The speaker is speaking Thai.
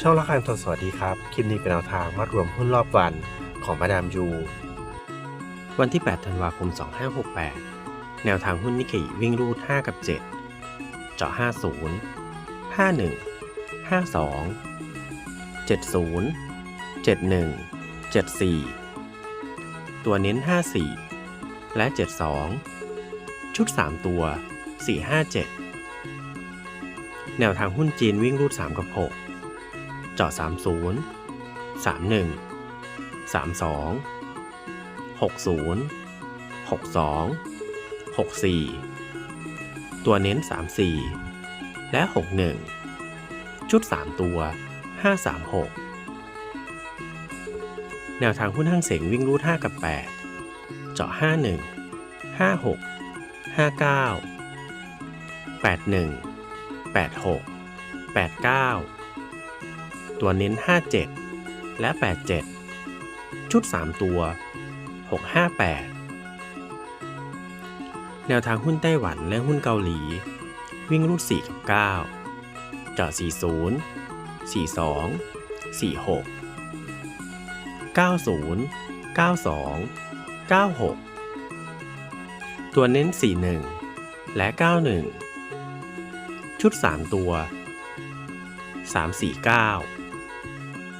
ช่องละครสดสวัสดีครับ คลิปนี้เป็นแนวทางมารวมหุ้นรอบวันของมาดามยู วันที่ 8 ธันวาคม 2568 แนวทางหุ้นนิกเกอิวิ่งรูด 5 กับ 7 เจาะ 50 51 52 70 71 74 ตัวเน้น 54 และ 72 ชุด 3 ตัว 457 แนวทางหุ้นจีนวิ่งรูด 3 กับ 6 เจาะ30 31 32 60 62 64 ตัวเน้น 34 และ 61 ชุด 3 ตัว 536 แนวทางหุ้นห้างเสงวิ่งรูด5 กับ 8 เจาะ 51 56 59 81 86 89 ตัวเน้น 57 และ 87 ชุด 3 ตัว 658 แนวทางหุ้นไต้หวันและหุ้นเกาหลี วิ่งรูด4กับ 9 เจาะ 40 42 46 90 92 96 ตัวเน้น 41 และ 91 ชุด 3 ตัว 349